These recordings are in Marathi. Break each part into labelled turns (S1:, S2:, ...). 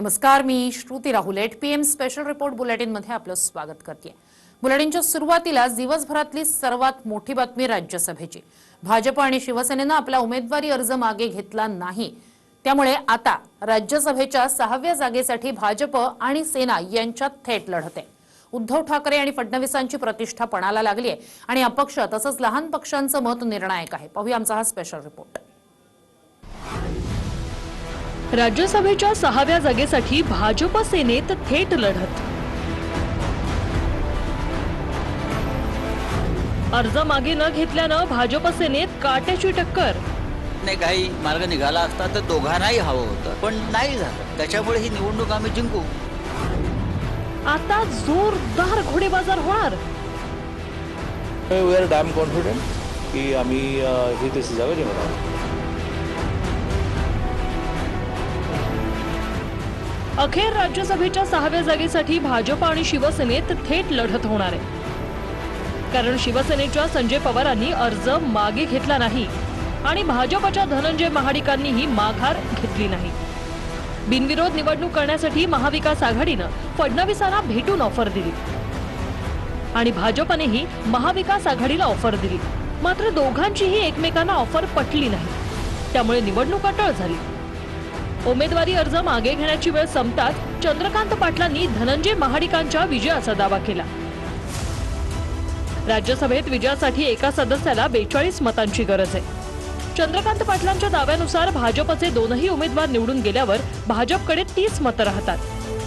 S1: नमस्कार मी Shruti Rahul eight P M special report बुलेटिनमध्ये आपलं स्वागत करते. बुलेटिनच्या सुरुवातीलाच दिवसभरातली सर्वात मोठी बातमी राज्यसभेची. भाजप आणि शिवसेनेनं आपला उमेदवारी अर्ज मागे घेतला नाही. त्यामुळे आता राज्यसभेच्या सहाव्या जागेसाठी भाजप आणि सेना यांच्यात थेट लढत आहे. उद्धव ठाकरे आणि फडणवीसांची प्रतिष्ठा पणाला लागली आहे आणि अपक्ष तसंच लहान पक्षांचं मत निर्णायक आहे. पाहूया आमचा हा स्पेशल रिपोर्ट
S2: राज्यसभेच्या सहाव्या जागेसाठी भाजप सेनेत थेट लढत. अर्ज मागे न घेतल्यानं भाजप सेनेत काट्याची टक्कर.
S3: नाही काही मार्ग निघाला असता तर दोघांनाही हवं होतं पण नाही झालं. त्याच्यामुळे ही निवडणूक आम्ही जिंकू.
S2: आता जोरदार घोडेबाजार होणार.
S4: वी आर डॅम कॉन्फिडंट की आम्ही ही तशी जागा जिंकणार.
S2: अखेर राज्यसभेच्या सहाव्या जागेसाठी भाजप आणि शिवसेनेत थेट लढत होणार आहे. कारण शिवसेनेच्या संजय पवारांनी अर्ज मागे घेतला नाही आणि भाजपच्या धनंजय महाडिकांनीही माघार घेतली नाही. बिनविरोध निवडणूक करण्यासाठी महाविकास आघाडीनं फडणवीसांना भेटून ऑफर दिली. आणि भाजपनेही महाविकास आघाडीला ऑफर दिली. मात्र दोघांचीही एकमेकांना ऑफर पटली नाही. त्यामुळे निवडणूक अटळ झाली. उमेदवारी अर्ज मागे घेण्याची वेळ संपताच चंद्रकांत पाटलांनी धनंजय महाडिकांच्या विजयाचा दावा केला. राज्यसभेत विजयासाठी एका सदस्याला बेचाळीस मतांची गरज आहे. चंद्रकांत पाटलांच्या दाव्यानुसार भाजपचे दोनही उमेदवार निवडून गेल्यावर भाजपकडे तीस मतं राहतात.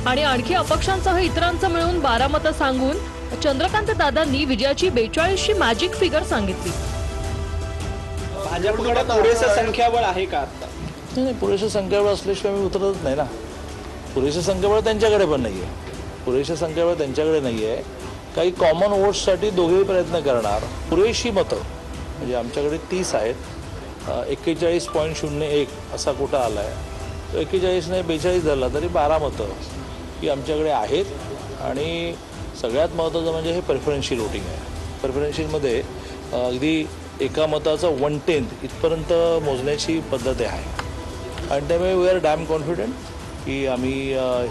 S2: आणि आणखी अपक्षांसह इतरांचं मिळून बारा मतं सांगून चंद्रकांत दादांनी विजयाची बेचाळीसची मॅजिक फिगर सांगितली.
S5: भाजपकडे पुरेसं संख्याबळ आहे का आता?
S4: नाही नाही पुरेशा संख्याबळ असल्याशिवाय मी उतरतच नाही ना. पुरेशा संख्याबळ त्यांच्याकडे पण नाही आहे पुरेशा संख्याबळ त्यांच्याकडे नाही आहे काही कॉमन वोट्ससाठी दोघेही प्रयत्न करणार. पुरेशी मतं. म्हणजे आमच्याकडे तीस आहेत. एक्केचाळीस पॉईंट शून्य एक असा कुठं आला आहे तो एक्केचाळीस नाही बेचाळीस झाला तरी बारा मतं ही आमच्याकडे आहेत. आणि सगळ्यात महत्त्वाचं म्हणजे हे प्रेफरन्शियल वोटिंग आहे. प्रेफरन्शियलमध्ये अगदी एका मताचं वन टेन्थ इथपर्यंत मोजण्याची पद्धत आहे. आणि त्यामुळे वी आर डॅम कॉन्फिडंट की आम्ही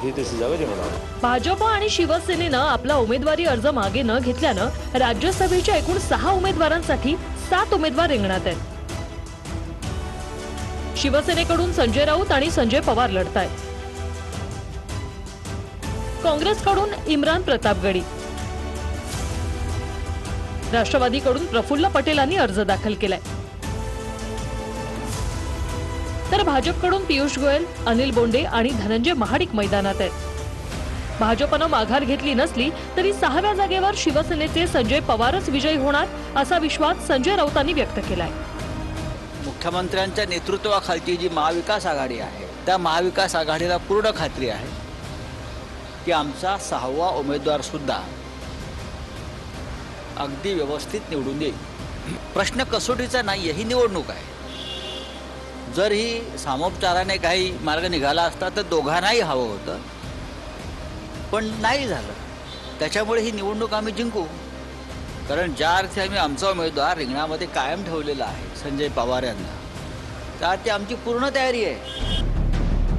S4: ही तिसरी जागा जिंकणार
S2: भाजप आणि शिवसेनेनं आपला उमेदवारी अर्ज मागे न घेतल्यानं राज्यसभेच्या एकूण सहा उमेदवारांसाठी सात उमेदवार रिंगणात आहेत. शिवसेनेकडून संजय राऊत आणि संजय पवार लढत आहेत काँग्रेसकडून इम्रान प्रतापगडी राष्ट्रवादीकडून प्रफुल्ल पटेलांनी अर्ज दाखल केलाय. तर भाजपकडून पियुष गोयल अनिल बोंडे आणि धनंजय महाडिक मैदानात आहेत. भाजपनं माघार घेतली नसली तरी सहाव्या जागेवर शिवसेनेचे संजय पवारच विजयी होणार असा विश्वास संजय राऊतांनी व्यक्त केलाय.
S3: मुख्यमंत्र्यांच्या नेतृत्वाखालची जी महाविकास आघाडी आहे त्या महाविकास आघाडीला पूर्ण खात्री आहे की आमचा सहावा उमेदवार सुद्धा अगदी व्यवस्थित निवडून येईल प्रश्न कसोटीचा नाही ही निवडणूक आहे. जर ही सामोपचाराने काही मार्ग निघाला असता तर दोघांनाही हवं होतं. पण नाही झालं. त्याच्यामुळे ही निवडणूक आम्ही जिंकू. कारण ज्या अर्थी आम्ही आमचा उमेदवार रिंगणामध्ये कायम ठेवलेला आहे संजय पवार यांना. त्या ती आमची पूर्ण तयारी आहे.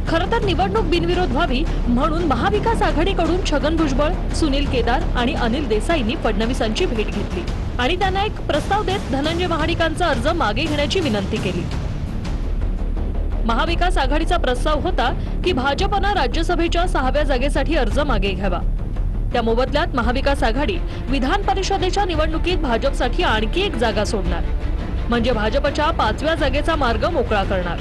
S2: खरं तर निवडणूक बिनविरोध व्हावी म्हणून महाविकास आघाडीकडून छगन भुजबळ सुनील केदार आणि अनिल देसाईंनी फडणवीसांची भेट घेतली. आणि त्यांना एक प्रस्ताव देत धनंजय महाडिकांचा अर्ज मागे घेण्याची विनंती केली. महाविकास आघाडीचा प्रस्ताव होता की भाजपनं राज्यसभेच्या सहाव्या जागेसाठी अर्ज मागे घ्यावा. त्या मोबदल्यात महाविकास आघाडी विधान परिषदेच्या निवडणुकीत भाजपसाठी आणखी एक जागा सोडणार. म्हणजे भाजपच्या पाचव्या जागेचा मार्ग मोकळा करणार.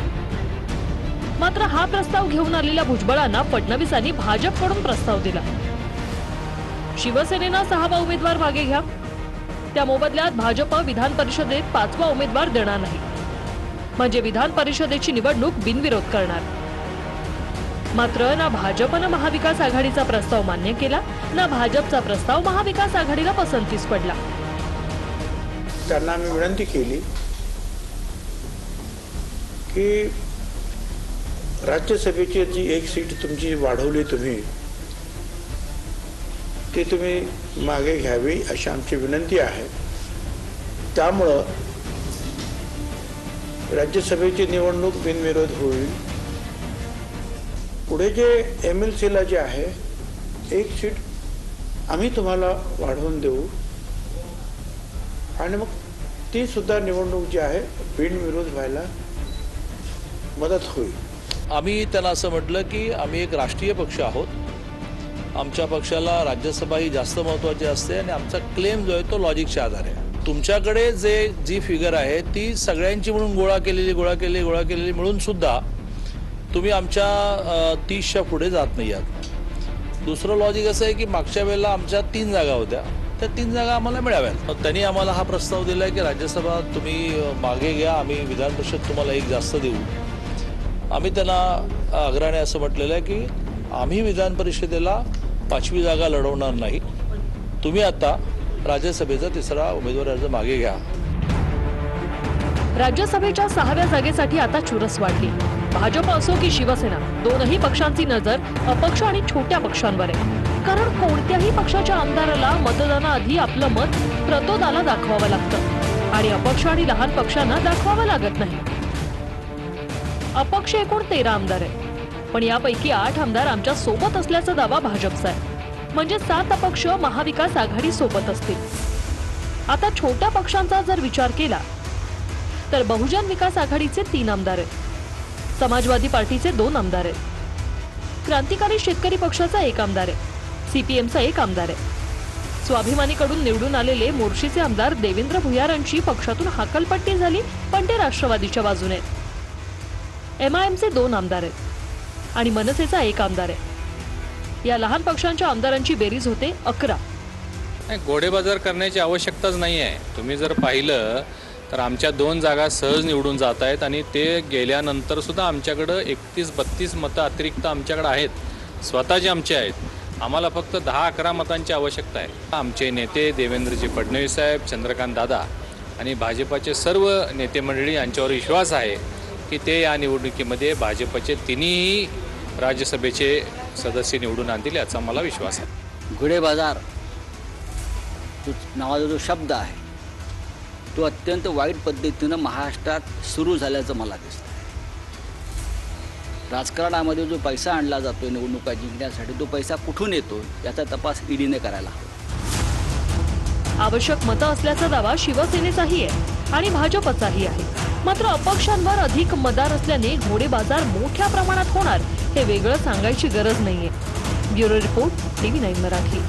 S2: मात्र हा प्रस्ताव घेऊन आलेल्या भुजबळांना फडणवीसांनी भाजपकडून प्रस्ताव दिला. शिवसेनेनं सहावा उमेदवार मागे घ्या. त्या मोबदल्यात भाजप विधान परिषदेत पाचवा उमेदवार देणार नाही. म्हणजे विधान परिषदेची निवडणूक बिनविरोध करणार. मात्र ना भाजपनं महाविकास आघाडीचा प्रस्ताव मान्य केला ना भाजपचा प्रस्ताव महाविकास आघाडीला पसंतीस पडला.
S5: त्यांना आम्ही विनंती केली की राज्यसभेची जी एक सीट तुमची वाढवली तुम्ही ती तुम्ही मागे घ्यावी अशी आमची विनंती आहे. त्यामुळं राज्यसभेची निवडणूक बिनविरोध होईल. पुढे जे एम एल सीला जे आहे एक सीट आम्ही तुम्हाला वाढवून देऊ. आणि मग ती सुद्धा निवडणूक जी आहे बिनविरोध व्हायला मदत होईल.
S4: आम्ही त्यांना असं म्हटलं की आम्ही एक राष्ट्रीय पक्ष आहोत. आमच्या पक्षाला राज्यसभा ही जास्त महत्त्वाची असते आणि आमचा क्लेम जो आहे तो लॉजिकच्या आधारे आहे. तुमच्याकडे जे जी फिगर आहे ती सगळ्यांची म्हणून गोळा केलेली गोळा केलेली गोळा केलेली मिळून सुद्धा तुम्ही आमच्या तीसच्या पुढे जात नाही आहात. दुसरं लॉजिक असं आहे की मागच्या वेळेला आमच्या तीन जागा होत्या. त्या तीन जागा आम्हाला मिळाव्यात. त्यांनी आम्हाला हा प्रस्ताव दिला की राज्यसभा तुम्ही मागे घ्या. आम्ही विधान परिषद तुम्हाला एक जास्त देऊ. आम्ही त्यांना आग्रहाने असं म्हटलेलं आहे की आम्ही विधान परिषदेला पाचवी जागा लढवणार नाही. तुम्ही आता राज्यसभेचा तिसरा उमेदवार अर्ज मागे घ्या.
S2: राज्यसभेच्या सहाव्या जागेसाठी आता चुरस वाढली. भाजप असो की शिवसेना दोनही पक्षांची नजर अपक्ष आणि छोट्या पक्षांवर आहे. कारण कोणत्याही पक्षाच्या आमदाराला मतदानाआधी आपलं मत प्रतोदाला दाखवावं लागतं. आणि अपक्ष आणि लहान पक्षांना दाखवावं लागत नाही. अपक्ष एकूण तेरा आमदार आहे पण यापैकी आठ आमदार आमच्यासोबत असल्याचा दावा भाजपचा आहे. म्हणजे सात अपक्ष महाविकास आघाडी सोबत असतील. आता छोट्या पक्षांचा जर विचार केला तर बहुजन विकास आघाडीचे तीन आमदार आहेत. समाजवादी पार्टीचे दोन आमदार आहेत. क्रांतिकारी शेतकरी पक्षाचा एक आमदार आहे. सीपीएमचा एक आमदार आहे. स्वाभिमानीकडून निवडून आलेले मोर्शीचे आमदार देवेंद्र भुयारांची पक्षातून हाकलपट्टी झाली पण ते राष्ट्रवादीच्या बाजूने एमआयएमचे दोन आमदार आहेत. आणि मनसेचा एक आमदार आहे. या लहान पक्षांच्या आमदारांची बेरीज होते अकरा.
S6: नाही घोडेबाजार करण्याची आवश्यकताच नाही आहे तुम्ही जर पाहिलं तर आमच्या दोन जागा सहज निवडून जात आहेत आणि ते गेल्यानंतर सुद्धा आमच्याकडं एकतीस बत्तीस मतं अतिरिक्त आमच्याकडे आहेत. स्वतःचे आमचे आहेत. आम्हाला फक्त दहा अकरा मतांची आवश्यकता आहे. आमचे नेते देवेंद्रजी फडणवीस साहेब चंद्रकांत दादा आणि भाजपाचे सर्व नेते मंडळी यांच्यावर विश्वास आहे की ते या निवडणुकीमध्ये भाजपचे तिन्ही राज्यसभेचे सदस्य निवडून आणतील याचा मला विश्वास आहे.
S3: घोडे बाजार नावाचा जो शब्द आहे तो अत्यंत वाईट पद्धतीनं महाराष्ट्रात सुरू झाल्याचं मला दिसतं राजकारणामध्ये जो पैसा आणला जातो निवडणुका जिंकण्यासाठी तो पैसा कुठून येतो याचा तपास ईडीने करायला हवा.
S2: आवश्यक मतं असल्याचा दावा शिवसेनेचाही आहे आणि भाजपचाही आहे. मात्र अपक्षांवर अधिक मदार असल्याने घोडेबाजार मोठ्या प्रमाणात होणार हे वेगळं सांगायची गरज नाहीये. Bureau report TV nine Marathi.